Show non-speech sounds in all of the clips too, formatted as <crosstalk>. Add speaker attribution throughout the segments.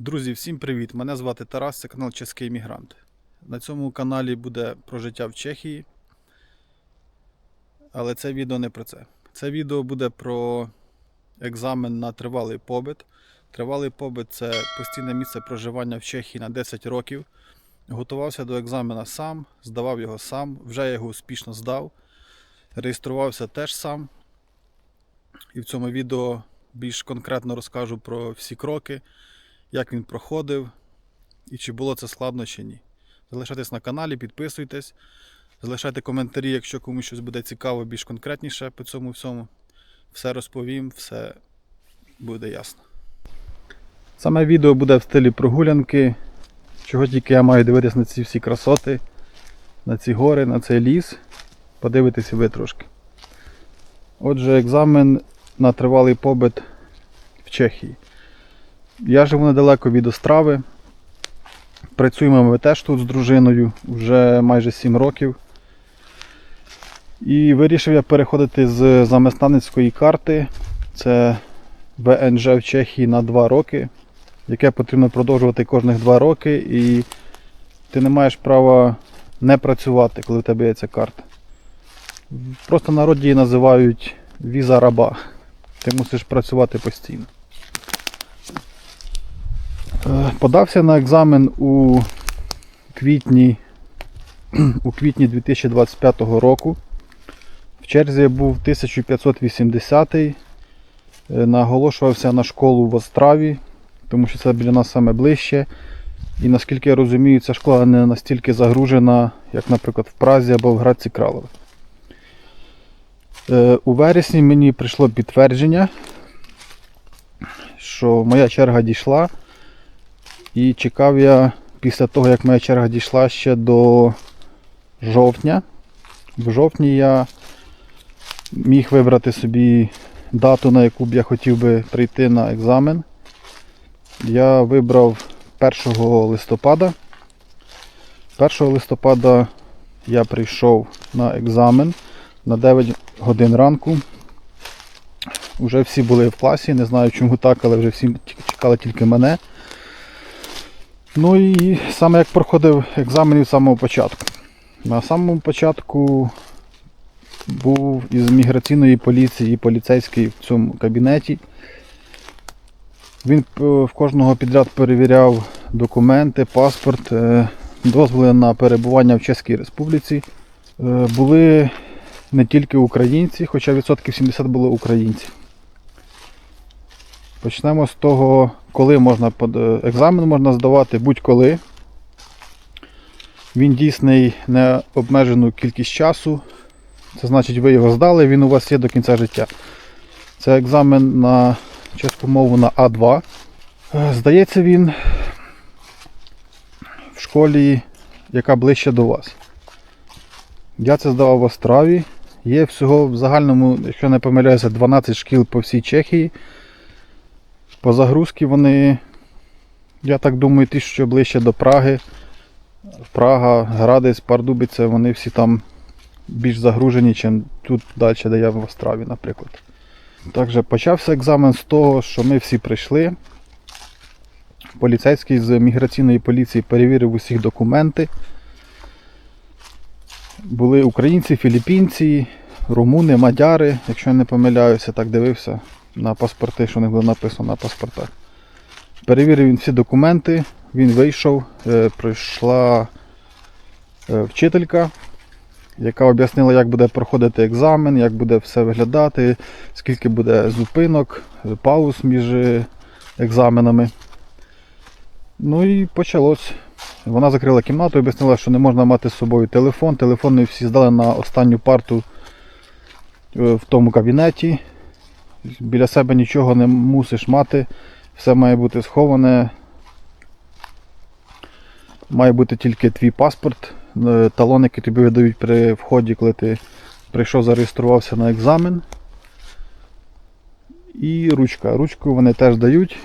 Speaker 1: Друзі, всім привіт! Мене звати Тарас, це канал Чеський Іммігрант. На цьому каналі буде про життя в Чехії. Але це відео не про це. Це відео буде про екзамен на тривалий побит. Тривалий побит це постійне місце проживання в Чехії на 10 років. Готувався до екзамена сам, здавав його сам, вже його успішно здав. Реєструвався теж сам. І в цьому відео більш конкретно розкажу про всі кроки як він проходив і чи було це складно чи ні. Залишайтесь на каналі, підписуйтесь, залишайте коментарі, якщо комусь щось буде цікаво, більш конкретніше по цьому всьому. Все розповім, все буде ясно. Саме відео буде в стилі прогулянки. Чого тільки я маю дивитися на ці всі красоти, на ці гори, на цей ліс. Подивитися ви трошки. Отже, екзамен на тривалий побит в Чехії. Я живу недалеко від Острави. Працюємо ми теж тут з дружиною вже майже 7 років. І вирішив я переходити з замеснаницької карти. Це ВНЖ в Чехії на 2 роки, яке потрібно продовжувати кожних 2 роки. І ти не маєш права не працювати, коли в тебе є ця карта. Просто народі її називають віза раба. Ти мусиш працювати постійно. Е, Подався на екзамен у квітні, <clears throat> у квітні 2025 року. В черзі був 1580 Наголошувався на школу в Остраві, тому що це біля нас саме ближче. І наскільки я розумію, ця школа не настільки загружена, як, наприклад, в Празі або в Градці Кралове. Е, У вересні мені прийшло підтвердження, що моя черга дійшла. І чекав я після того, як моя черга дійшла ще до жовтня. В жовтні я міг вибрати собі дату, на яку б я хотів би прийти на екзамен. Я вибрав 1 листопада. 1 листопада я прийшов на екзамен на 9 годин ранку. Уже всі були в класі, не знаю чому так, але вже всі чекали тільки мене. Ну і саме як проходив екзамен від самого початку. На самому початку був із міграційної поліції і поліцейський в цьому кабінеті. Він е, в кожного підряд перевіряв документи, паспорт, е, дозволи на перебування в Чеській Республіці. Е, Були не тільки українці, хоча відсотків 70 було українці. Почнемо з того, коли можна е, екзамен можна здавати будь-коли. Він дійсний не обмежену кількість часу. Це значить, ви його здали, він у вас є до кінця життя. Це екзамен на чеську мову на А2. Е, Здається він в школі, яка ближче до вас. Я це здавав в Остраві. Є всього в загальному, якщо не помиляюся, 12 шкіл по всій Чехії. По загрузці вони, я так думаю, ті, що ближче до Праги. Прага, Градець, Пардубиця, вони всі там більш загружені, ніж тут далі, де я в Остраві, наприклад. Також почався екзамен з того, що ми всі прийшли. Поліцейський з міграційної поліції перевірив усі документи. Були українці, філіппінці, румуни, мадяри, якщо я не помиляюся, так дивився на паспорти, що у них було написано на паспортах. Перевірив він всі документи, він вийшов, е, прийшла е, вчителька, яка об'яснила, як буде проходити екзамен, як буде все виглядати, скільки буде зупинок, е, пауз між екзаменами. Ну і почалось. Вона закрила кімнату і об'яснила, що не можна мати з собою телефон. Телефони всі здали на останню парту в тому кабінеті. Біля себе нічого не мусиш мати. Все має бути сховане. Має бути тільки твій паспорт, е, талон, який тобі видають при вході, коли ти прийшов, зареєструвався на екзамен. І ручка. Ручку вони теж дають.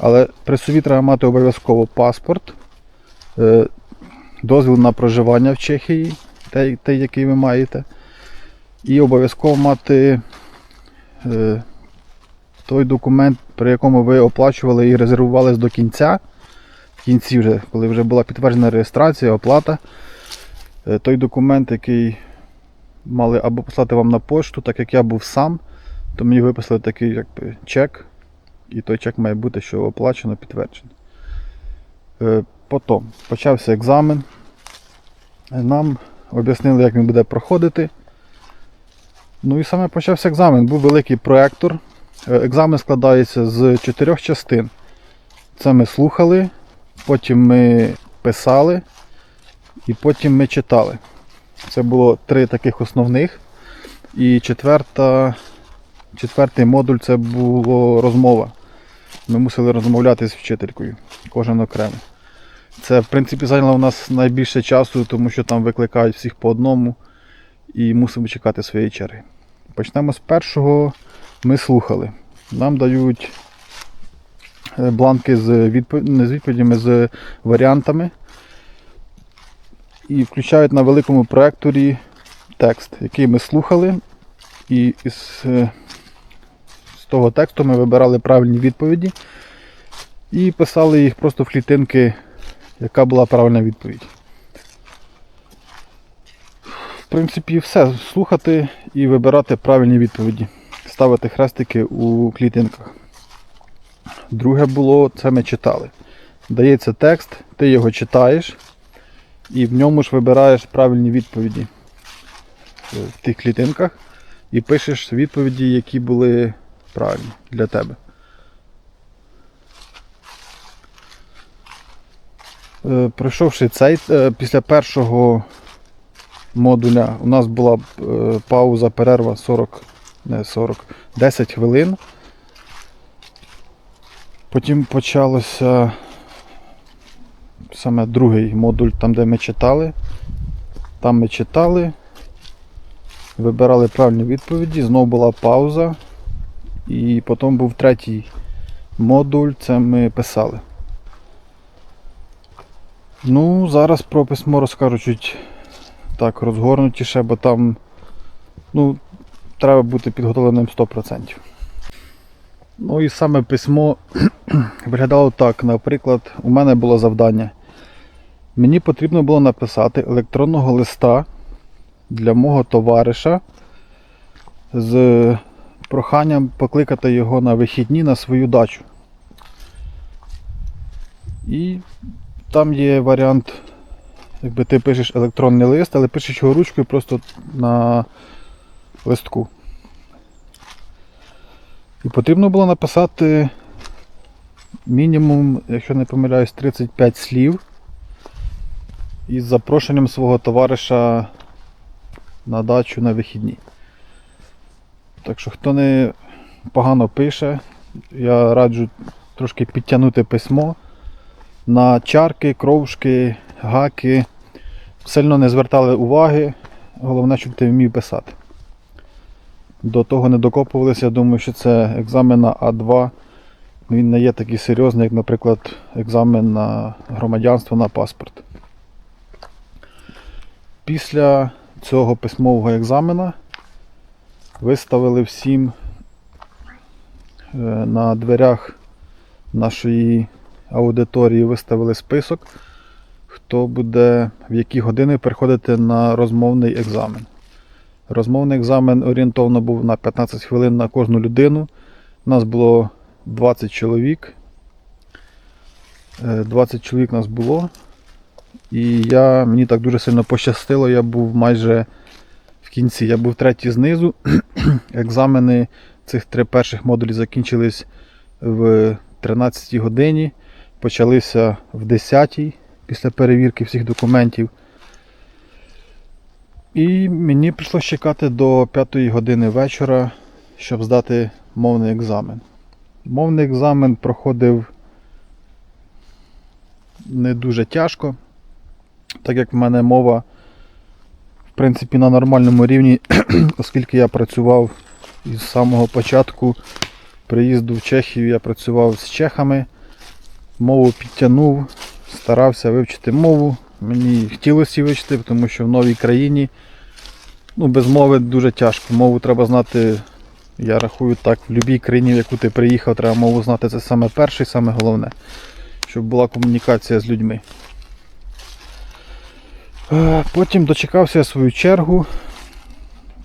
Speaker 1: Але при собі треба мати обов'язково паспорт, е, дозвіл на проживання в Чехії, той, який ви маєте. І обов'язково мати той документ, при якому ви оплачували і резервувались до кінця, в кінці вже, коли вже була підтверджена реєстрація, оплата, е, той документ, який мали або послати вам на пошту, так як я був сам, то мені виписали такий якби, чек, і той чек має бути, що оплачено, підтверджено. Е, Потім почався екзамен. Нам об'яснили, як він буде проходити. Ну і саме почався екзамен. Був великий проектор. Е, Екзамен складається з чотирьох частин. Це ми слухали, потім ми писали і потім ми читали. Це було три таких основних. І четверта, четвертий модуль це було розмова. Ми мусили розмовляти з вчителькою, кожен окремо. Це, в принципі, зайняло у нас найбільше часу, тому що там викликають всіх по одному і мусимо чекати своєї черги. Почнемо з першого. Ми слухали. Нам дають е, бланки з відпов... не з відповідями, з варіантами. І включають на великому проекторі текст, який ми слухали. І із, е, з того тексту ми вибирали правильні відповіді і писали їх просто в клітинки, яка була правильна відповідь. Принципі, все. Слухати і вибирати правильні відповіді. Ставити хрестики у клітинках. Друге було, це ми читали. Дається текст, ти його читаєш і в ньому ж вибираєш правильні відповіді е, в тих клітинках і пишеш відповіді, які були правильні для тебе. Е, Пройшовши цей, е, після першого модуля у нас була е, пауза, перерва 40, не 40, 10 хвилин. Потім почалося саме другий модуль, там де ми читали. Там ми читали, вибирали правильні відповіді, знову була пауза. І потім був третій модуль, це ми писали. Ну, зараз про письмо розкажу чуть так розгорнутіше, бо там ну, треба бути підготовленим 100%. Ну і саме письмо <clears throat> виглядало так. Наприклад, у мене було завдання. Мені потрібно було написати електронного листа для мого товариша з проханням покликати його на вихідні на свою дачу. І там є варіант, якби ти пишеш електронний лист, але пишеш його ручкою просто на листку. І потрібно було написати мінімум, якщо не помиляюсь, 35 слів із запрошенням свого товариша на дачу на вихідні. Так що хто не погано пише, я раджу трошки підтягнути письмо на чарки, кровшки, гаки. Сильно не звертали уваги, головне, щоб ти вмів писати. До того не докопувалися, я думаю, що це екзамен на А2. Він не є такий серйозний, як, наприклад, екзамен на громадянство на паспорт. Після цього письмового екзамена виставили всім е, на дверях нашої аудиторії виставили список, хто буде в які години приходити на розмовний екзамен. Розмовний екзамен орієнтовно був на 15 хвилин на кожну людину. У нас було 20 чоловік. Е, 20 чоловік нас було. І я, мені так дуже сильно пощастило, я був майже в кінці. Я був третій знизу. <clears throat> Екзамени цих три перших модулів закінчились в 13 годині. Почалися в 10 після перевірки всіх документів. І мені прийшлося чекати до 5 години вечора, щоб здати мовний екзамен. Мовний екзамен проходив не дуже тяжко, так як в мене мова, в принципі, на нормальному рівні, <clears throat> оскільки я працював із самого початку приїзду в Чехію, я працював з чехами, мову підтягнув, старався вивчити мову. Мені хотілося її вивчити, тому що в новій країні ну, без мови дуже тяжко. Мову треба знати Я рахую так, в будь-якій країні, в яку ти приїхав, треба мову знати. Це саме перше і саме головне. Щоб була комунікація з людьми. Е, Потім дочекався свою чергу.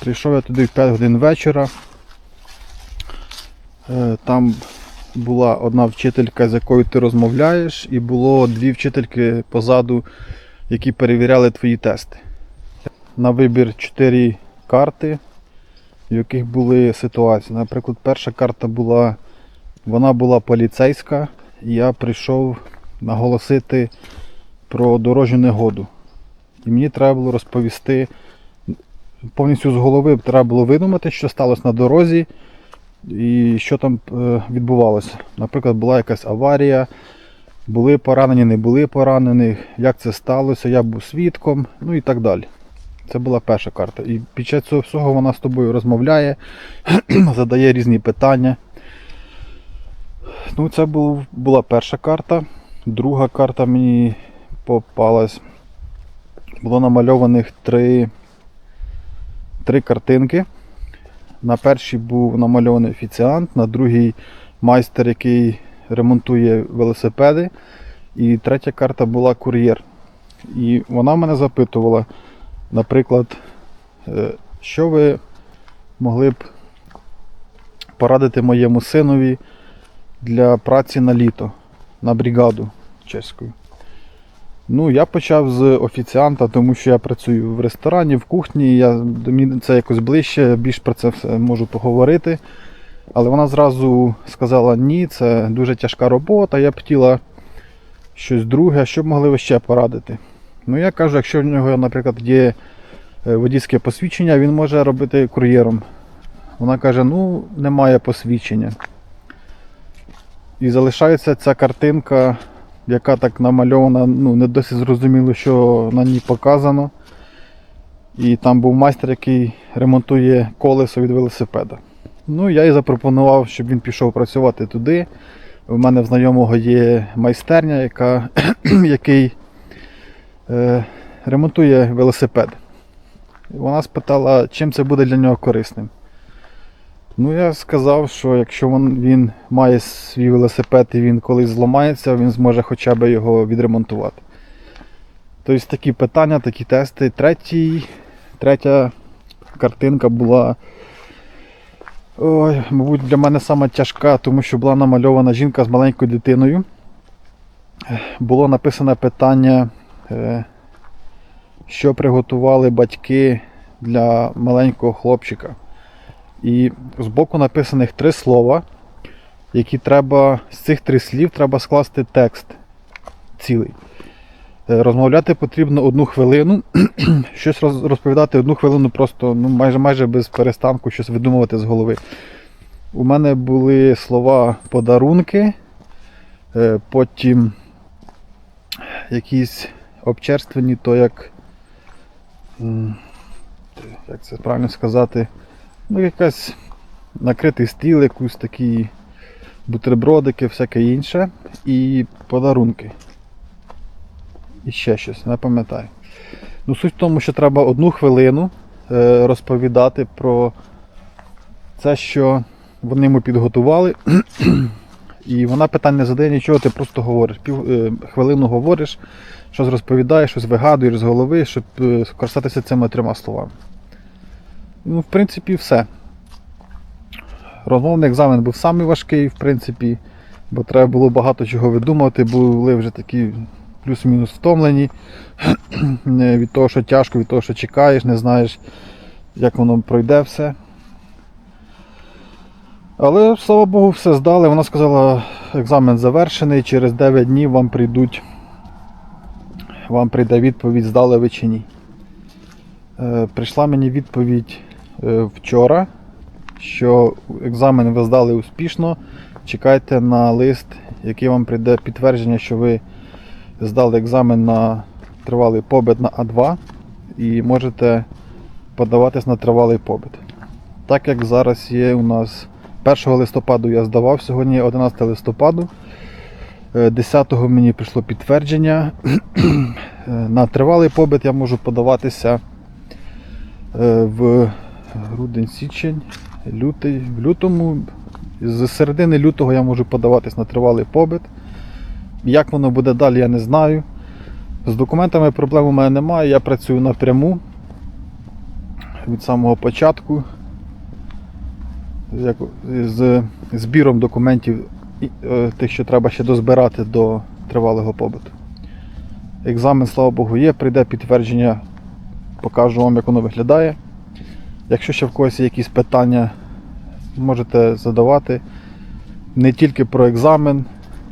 Speaker 1: Прийшов я туди в 5 годин вечора. Е, Там була одна вчителька, з якою ти розмовляєш, і було дві вчительки позаду, які перевіряли твої тести. На вибір 4 карти, в яких були ситуації. Наприклад, перша карта була, вона була поліцейська, і я прийшов наголосити про дорожню негоду. І мені треба було розповісти повністю з голови треба було видумати, що сталося на дорозі і що там е, відбувалося. Наприклад, була якась аварія, були поранені, не були поранені, як це сталося, я був свідком, ну і так далі. Це була перша карта. І під час цього всього вона з тобою розмовляє, <clears throat> задає різні питання. Ну, це була перша карта. Друга карта мені попалась. Було намальованих три, три картинки. На першій був намальований офіціант, на другій майстер, який ремонтує велосипеди. І третя карта була кур'єр. І вона мене запитувала, наприклад, е, що ви могли б порадити моєму синові для праці на літо, на бригаду чеською. Ну, я почав з офіціанта, тому що я працюю в ресторані, в кухні. Я, мені це якось ближче, більш про це все можу поговорити. Але вона зразу сказала, ні, це дуже тяжка робота, я б хотіла щось друге, що б могли ви ще порадити. Ну, я кажу, якщо в нього, наприклад, є е, водійське посвідчення, він може робити кур'єром. Вона каже, ну, немає посвідчення. І залишається ця картинка яка так намальована, ну, не досить зрозуміло, що на ній показано. І там був майстер, який ремонтує колесо від велосипеда. Ну, я і запропонував, щоб він пішов працювати туди. У мене в знайомого є майстерня, яка, <clears throat> який е, ремонтує велосипед. Вона спитала, чим це буде для нього корисним. Ну, я сказав, що якщо він, він має свій велосипед і він колись зламається, він зможе хоча б його відремонтувати. Тобто такі питання, такі тести. Третій, третя картинка була, ой, мабуть, для мене сама тяжка, тому що була намальована жінка з маленькою дитиною. Було написане питання, е, що приготували батьки для маленького хлопчика. І збоку написаних три слова, які треба, з цих трьох слів треба скласти текст цілий. Е, Розмовляти потрібно одну хвилину, <clears throat> щось розповідати одну хвилину просто ну, майже майже без перестанку, щось видумувати з голови. У мене були слова подарунки, е, потім якісь обчерствені, то як. Як це правильно сказати? Ну, якась накритий стіл, якусь такі бутербродики, всяке інше. І подарунки. І ще щось, не пам'ятаю. Ну, суть в тому, що треба одну хвилину е, розповідати про це, що вони йому підготували. <clears throat> І вона питань не задає нічого, ти просто говориш. Пів, е, хвилину говориш, щось розповідаєш, щось вигадуєш з голови, щоб е, скористатися цими трьома словами. Ну, в принципі, все. Розмовний екзамен був самий важкий, в принципі, бо треба було багато чого видумувати, були вже такі плюс-мінус втомлені <clears throat> від того, що тяжко, від того, що чекаєш, не знаєш, як воно пройде все. Але, слава Богу, все здали. Вона сказала, екзамен завершений, через 9 днів вам прийдуть, вам прийде відповідь, здали ви чи ні. Е, Прийшла мені відповідь вчора, що екзамен ви здали успішно. Чекайте на лист, який вам прийде підтвердження, що ви здали екзамен на тривалий побит на А2 і можете подаватись на тривалий побит. Так як зараз є у нас 1 листопаду я здавав, сьогодні 11 листопаду. Е, 10-го мені прийшло підтвердження. <clears throat> Е, На тривалий побит я можу подаватися е, в грудень-січень. Лютий. В лютому, з середини лютого я можу подаватись на тривалий побит. Як воно буде далі, я не знаю. З документами проблем у мене немає. Я працюю напряму від самого початку. Як, з збіром документів, е, тих, що треба ще дозбирати до тривалого побиту. Екзамен, слава Богу, є, прийде підтвердження, покажу вам, як воно виглядає. Якщо ще в когось є якісь питання, можете задавати. Не тільки про екзамен,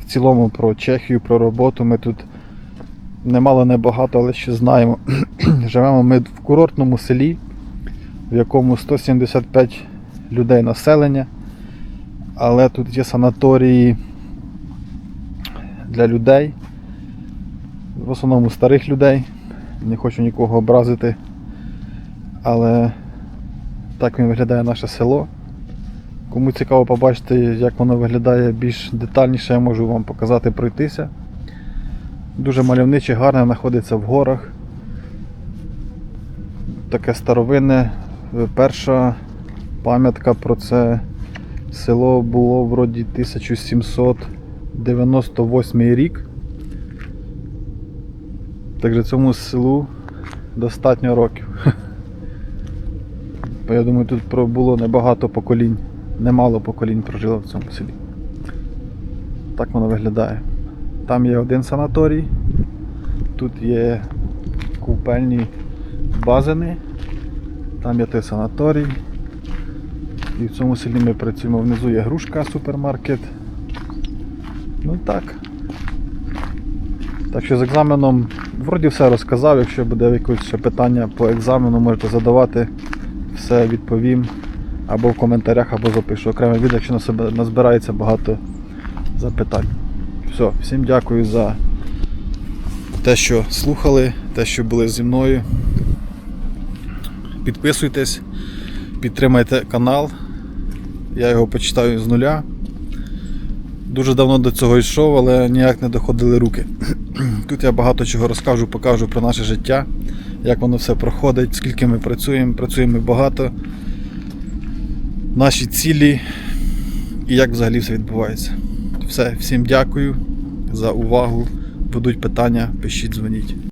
Speaker 1: в цілому про Чехію, про роботу. Ми тут немало небагато, але ще знаємо. <clears throat> Живемо ми в курортному селі, в якому 175 людей населення, але тут є санаторії для людей, в основному старих людей. Не хочу нікого образити, але так він виглядає наше село. Кому цікаво побачити, як воно виглядає більш детальніше, я можу вам показати пройтися. Дуже мальовниче, гарне, знаходиться в горах. Таке старовинне. Перша пам'ятка про це село було вроді 1798 рік. Так цьому селу достатньо років. <laughs> Бо я думаю, тут було небагато поколінь, немало поколінь прожило в цьому селі. Так воно виглядає. Там є один санаторій, тут є купельні базини, там є той санаторій. І в цьому селі ми працюємо. Внизу є грушка, супермаркет. Ну так. Так що з екзаменом вроді все розказав. Якщо буде якесь питання по екзамену, можете задавати, все відповім. Або в коментарях, або запишу окреме відео, якщо на себе назбирається багато запитань. Все, всім дякую за те, що слухали, те, що були зі мною. Підписуйтесь, підтримайте канал. Я його почитаю з нуля. Дуже давно до цього йшов, але ніяк не доходили руки. <clears throat> Тут я багато чого розкажу, покажу про наше життя, як воно все проходить, скільки ми працюємо, працюємо багато, наші цілі і як взагалі все відбувається. Все, всім дякую за увагу. Будуть питання, пишіть, дзвоніть.